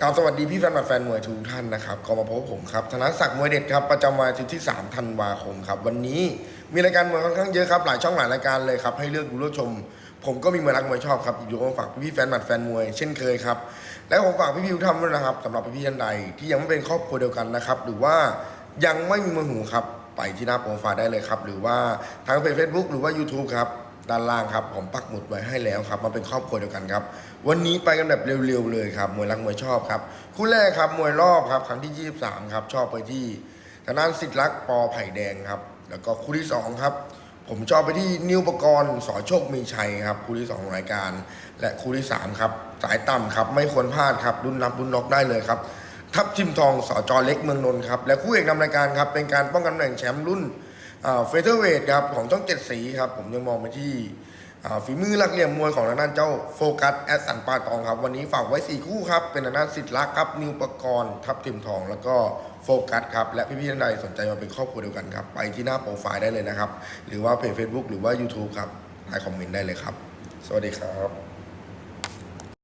กราบสวัสดีพี่แฟนบัตแฟนมวยทุกท่านนะครับก็มาพบผมครับธนศักดิ์มวยเด็ดครับประจำวันอาทิตย์ที่ 3 ธันวาคมครับ วันนี้มีรายการมวยค่อนข้างเยอะครับ หลายช่องหลายรายการเลยครับ ให้เลือกดูเลือกชม ผมก็มีมวยรักมวยชอบครับอยู่ก็ฝากพี่แฟนบัตแฟนมวยเช่นเคยครับและผมฝากพี่พิวทำด้วยนะครับสำหรับพี่ท่านใดที่ยังไม่เป็นครอบครัวเดียวกันนะครับหรือว่ายังไม่มีมือหูครับไปที่หน้าโปรไฟล์ได้เลยครับหรือว่าทางเพจเฟซบุ๊กหรือว่า YouTube ครับ ด้านล่างครับ ผมปักหมุดไว้ให้แล้วครับมาเป็นครอบครัวเดียวกันครับ วันนี้ไปกันแบบเร็วๆเลยครับ มวยรักมวยชอบครับ คู่แรกครับ มวยรอบครับ ครั้งที่ 23 ครับ ชอบไปที่ทางด้านสิทธิ์รักปอไผ่แดงครับ แล้วก็คู่ที่ 2 ครับ ผมชอบไปที่นิวปกรณ์สอโชคมีชัยครับ คู่ที่2ของรายการ และคู่ที่ 3 ครับ สายต่ำครับ ไม่ควรพลาดครับ รุ่นนับรุ่นน็อกได้เลยครับ ทัพทิมทองสอจอเล็กเมืองนนท์ครับ และคู่เอกนำรายการครับ เป็นการป้องกันตำแหน่งแชมป์รุ่น เฟเธอร์เวทครับของช่องเจ็ดสีครับผมยังมองไปที่ฝีมือหลักเหลี่ยมมวยของทางด้านเจ้าโฟกัสแอสสันปาตองครับวันนี้ฝากไว้4คู่ครับเป็นทางด้านสิทธิ์รักครับนิวปกรณ์ทับทิมทอง แล้วก็โฟกัสครับและพี่ๆท่านใดสนใจมาเป็นครอบครัวเดียวกันครับไปที่หน้าโปรไฟล์ได้เลยนะครับหรือว่าเพจ Facebook หรือว่า YouTube ครับใต้คอมเมนต์ได้เลยครับ สวัสดีครับ